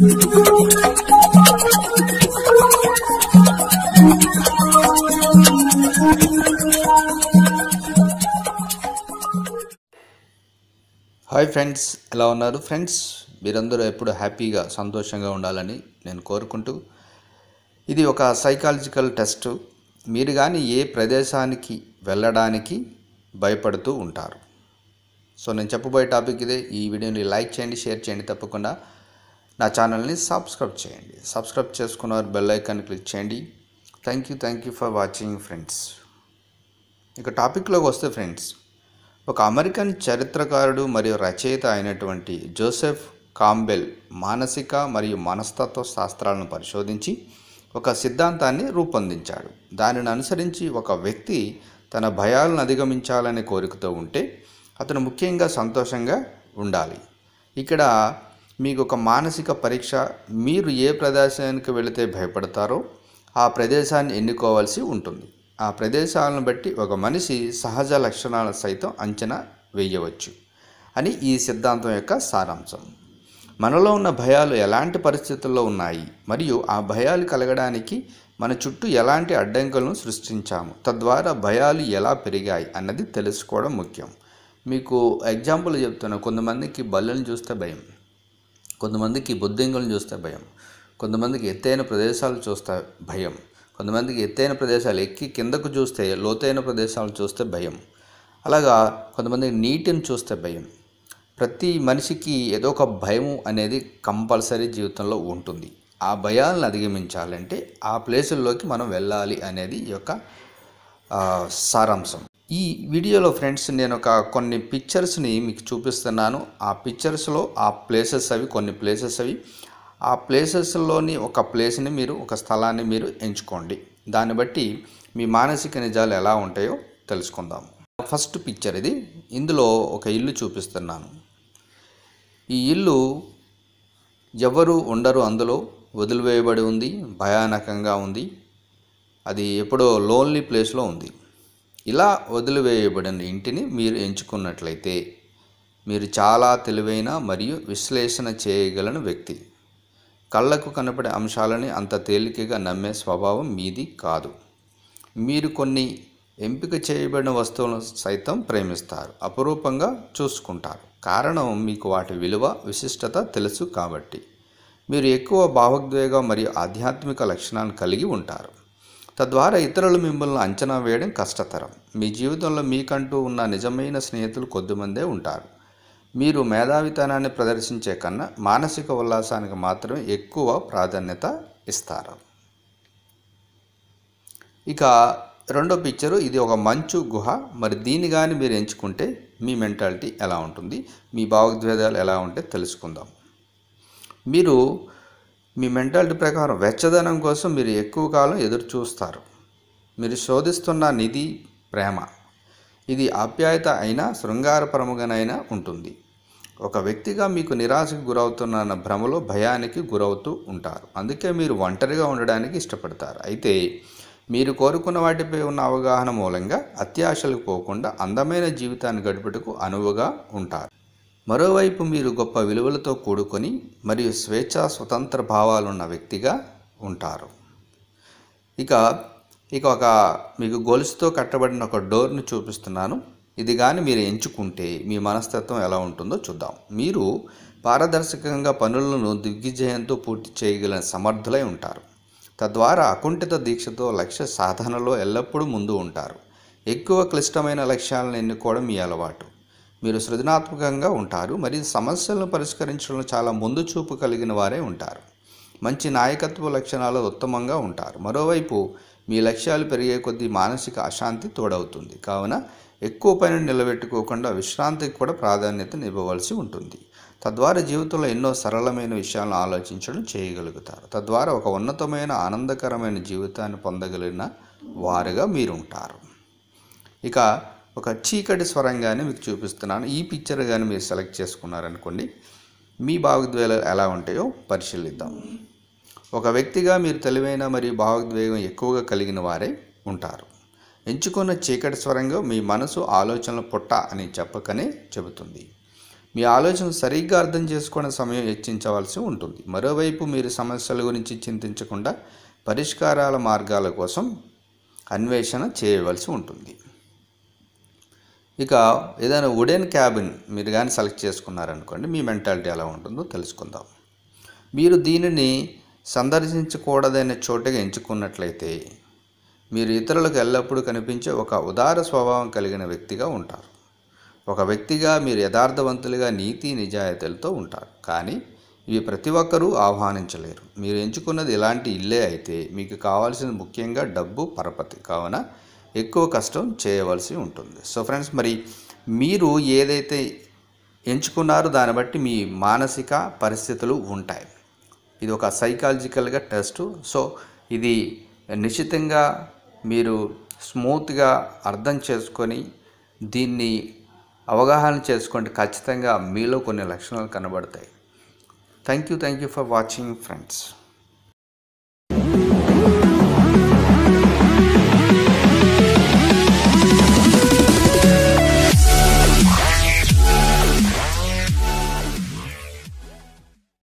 Hi friends ఎలా ఉన్నారు? Friends మీరందరూ ఎప్పుడు హ్యాపీగా సంతోషంగా ఉండాలని నేను కోరుకుంటూ ఇది ఒక సైకాలజికల్ టెస్ట్ మీరు కానీ ఏ ప్రదేశానికి వెళ్ళడానికి భయపడుతూ ఉంటారు. సో నేను చెప్పబోయే టాపిక్ ఇదే. ఈ వీడియోని లైక్ చేయండి షేర్ చేయండి తప్పకుండా. నా ఛానల్ని సబ్స్క్రైబ్ చేయండి. సబ్స్క్రైబ్ చేసుకున్న బెల్ ఐకాన్ క్లిక్ చేయండి. Thank you thank you for watching friends ఇక టాపిక్లోకి వస్తే ఫ్రెండ్స్ ఒక అమెరికన్ చరిత్రకారుడు మరియు రచయిత అయినటువంటి జోసెఫ్ కాంబెల్ మానసిక మరియు మనస్తత్వ శాస్త్రాలను పరిశోధించి ఒక సిద్ధాంతాన్ని రూపొందించాడు. దానిని అనుసరించి ఒక వ్యక్తి తన భయాలను అధిగమించాలనే కోరికతో ఉంటే అతను ముఖ్యంగా సంతోషంగా ఉండాలి. ఇక్కడ మీకు ఒక మానసిక పరీక్ష మీరు ఏ ప్రదేశానికి వెళితే భయపడతారో ఆ ప్రదేశాన్ని ఎన్నుకోవాల్సి ఉంటుంది. ఆ ప్రదేశాలను బట్టి ఒక మనిషి సహజ లక్షణాలను సైతం అంచనా వేయవచ్చు అని ఈ సిద్ధాంతం యొక్క సారాంశం. మనలో ఉన్న భయాలు ఎలాంటి పరిస్థితుల్లో ఉన్నాయి? మరియు ఆ భయాలు కలగడానికి మన చుట్టూ ఎలాంటి అడ్డంకులను సృష్టించాము? తద్వారా భయాలు ఎలా పెరిగాయి అన్నది తెలుసుకోవడం ముఖ్యం. మీకు ఎగ్జాంపుల్ చెప్తున్నా కొంతమందికి బల్లులను చూస్తే భయం. కొంతమందికి బొద్దింకలను చూస్తే భయం. కొంతమందికి ఎత్తైన ప్రదేశాలు చూస్తే భయం. కొంతమందికి ఎత్తైన ప్రదేశాలు ఎక్కి కిందకు చూస్తే లోతైన ప్రదేశాలు చూస్తే భయం. అలాగా కొంతమందికి నీటిని చూస్తే భయం. ప్రతి మనిషికి ఏదో ఒక భయం అనేది కంపల్సరీ జీవితంలో ఉంటుంది. ఆ భయాలను అధిగమించాలంటే ఆ ప్లేసుల్లోకి మనం వెళ్ళాలి అనేది ఈ యొక్క సారాంశం. ఈ వీడియోలో ఫ్రెండ్స్ నేను ఒక కొన్ని పిక్చర్స్ని మీకు చూపిస్తున్నాను. ఆ పిక్చర్స్లో ఆ ప్లేసెస్ అవి కొన్ని ప్లేసెస్ అవి. ఆ ప్లేసెస్లోని ఒక ప్లేస్ని మీరు ఒక స్థలాన్ని మీరు ఎంచుకోండి. దాన్ని బట్టి మీ మానసిక నిజాలు ఎలా ఉంటాయో తెలుసుకుందాం. ఫస్ట్ పిక్చర్ ఇది. ఇందులో ఒక ఇల్లు చూపిస్తున్నాను. ఈ ఇల్లు ఎవరు ఉండరు అందులో. వదిలివేయబడి ఉంది భయానకంగా ఉంది. అది ఎప్పుడో లోన్లీ ప్లేస్లో ఉంది. ఇలా వదిలివేయబడిన ఇంటిని మీరు ఎంచుకున్నట్లయితే మీరు చాలా తెలివైన మరియు విశ్లేషణ చేయగలన వ్యక్తి. కళ్ళకు కనపడే అంశాలని అంత తేలికగా నమ్మే స్వభావం మీది కాదు. మీరు కొన్ని ఎంపిక చేయబడిన వస్తువులను సైతం ప్రేమిస్తారు అపురూపంగా చూసుకుంటారు. కారణం మీకు వాటి విలువ విశిష్టత తెలుసు కాబట్టి. మీరు ఎక్కువ భావోద్వేగ మరియు ఆధ్యాత్మిక లక్షణాలను కలిగి ఉంటారు. తద్వారా ఇతరులు మిమ్మల్ని అంచనా వేయడం కష్టతరం. మీ జీవితంలో మీకంటూ ఉన్న నిజమైన స్నేహితులు కొద్దిమందే ఉంటారు. మీరు మేధావితనాన్ని ప్రదర్శించే కన్నా మానసిక ఉల్లాసానికి మాత్రమే ఎక్కువ ప్రాధాన్యత ఇస్తారు. ఇక రెండో పిక్చరు ఇది ఒక మంచు గుహ. మరి దీన్ని కానీ మీరు ఎంచుకుంటే మీ మెంటాలిటీ ఎలా ఉంటుంది? మీ భావోద్వేదాలు ఎలా ఉంటే తెలుసుకుందాం. మీరు మీ మెంటాలిటీ ప్రకారం వెచ్చదనం కోసం మీరు ఎక్కువ కాలం ఎదురు చూస్తారు. మీరు శోధిస్తున్న నిధి ప్రేమ. ఇది ఆప్యాయత అయినా శృంగారపరముగానైనా ఉంటుంది. ఒక వ్యక్తిగా మీకు నిరాశకు గురవుతున్న భ్రమలో భయానికి గురవుతూ ఉంటారు. అందుకే మీరు ఒంటరిగా ఉండడానికి ఇష్టపడతారు. అయితే మీరు కోరుకున్న వాటిపై ఉన్న అవగాహన మూలంగా అత్యాశలకు పోకుండా అందమైన జీవితాన్ని గడుపుటకు అనువుగా ఉంటారు. మరోవైపు మీరు గొప్ప విలువలతో కూడుకొని మరియు స్వేచ్ఛ స్వతంత్ర భావాలున్న వ్యక్తిగా ఉంటారు. ఇక ఇక ఒక మీకు గొలుసుతో కట్టబడిన ఒక డోర్ను చూపిస్తున్నాను. ఇది కానీ మీరు ఎంచుకుంటే మీ మనస్తత్వం ఎలా ఉంటుందో చూద్దాం. మీరు పారదర్శకంగా పనులను దిగ్విజయంతో పూర్తి చేయగల సమర్థులై ఉంటారు. తద్వారా అకుంఠిత దీక్షతో లక్ష్య సాధనలో ఎల్లప్పుడూ ముందు ఉంటారు. ఎక్కువ క్లిష్టమైన లక్ష్యాలను ఎన్నుకోవడం మీ అలవాటు. మీరు సృజనాత్మకంగా ఉంటారు మరియు సమస్యలను పరిష్కరించడంలో చాలా ముందు చూపు కలిగిన వారే ఉంటారు. మంచి నాయకత్వ లక్షణాలు ఉత్తమంగా ఉంటారు. మరోవైపు మీ లక్ష్యాలు పెరిగే కొద్దీ మానసిక అశాంతి తోడవుతుంది. కావున ఎక్కువ పని నిలబెట్టుకోకుండా విశ్రాంతికి కూడా ప్రాధాన్యత ఇవ్వవలసి ఉంటుంది. తద్వారా జీవితంలో ఎన్నో సరళమైన విషయాలను ఆలోచించడం చేయగలుగుతారు. తద్వారా ఒక ఉన్నతమైన ఆనందకరమైన జీవితాన్ని పొందగలిగిన వారుగా మీరు ఉంటారు ఇక ఒక చీకటి స్వరంగానే మీకు చూపిస్తున్నాను. ఈ పిక్చర్ కానీ మీరు సెలెక్ట్ చేసుకున్నారనుకోండి మీ భావోద్వేగాలు ఎలా ఉంటాయో పరిశీలిద్దాం. ఒక వ్యక్తిగా మీరు తెలివైన మరియు భావోద్వేగం ఎక్కువగా కలిగిన వారే ఉంటారు. ఎంచుకున్న చీకటి స్వరంగా మీ మనసు ఆలోచనల పుట్ట అని చెప్పకనే చెబుతుంది. మీ ఆలోచన సరిగ్గా అర్థం చేసుకునే సమయం హెచ్చించవలసి ఉంటుంది. మరోవైపు మీరు సమస్యల గురించి చింతించకుండా పరిష్కారాల మార్గాల కోసం అన్వేషణ చేయవలసి ఉంటుంది. ఇక ఏదైనా వుడెన్ క్యాబిన్ మీరు కానీ సెలెక్ట్ చేసుకున్నారనుకోండి మీ మెంటాలిటీ ఎలా ఉంటుందో తెలుసుకుందాం. మీరు దీనిని సందర్శించకూడదనే చోటుగా ఎంచుకున్నట్లయితే మీరు ఇతరులకు ఎల్లప్పుడూ కనిపించే ఒక ఉదార స్వభావం కలిగిన వ్యక్తిగా ఉంటారు. ఒక వ్యక్తిగా మీరు యథార్థవంతులుగా నీతి నిజాయితీలతో ఉంటారు. కానీ ఇవి ప్రతి ఒక్కరూ ఆహ్వానించలేరు. మీరు ఎంచుకున్నది ఇలాంటి ఇల్లే అయితే మీకు కావాల్సింది ముఖ్యంగా డబ్బు పరపతి. కావున ఎక్కువ కష్టం చేయవలసి ఉంటుంది. సో ఫ్రెండ్స్ మరి మీరు ఏదైతే ఎంచుకున్నారో దాన్ని బట్టి మీ మానసిక పరిస్థితులు ఉంటాయి. ఇది ఒక సైకాలజికల్గా టెస్ట్ సో ఇది నిశ్చితంగా మీరు స్మూత్గా అర్థం చేసుకొని దీన్ని అవగాహన చేసుకుంటే ఖచ్చితంగా మీలో కొన్ని లక్షణాలు కనబడతాయి. Thank you thank you for watching friends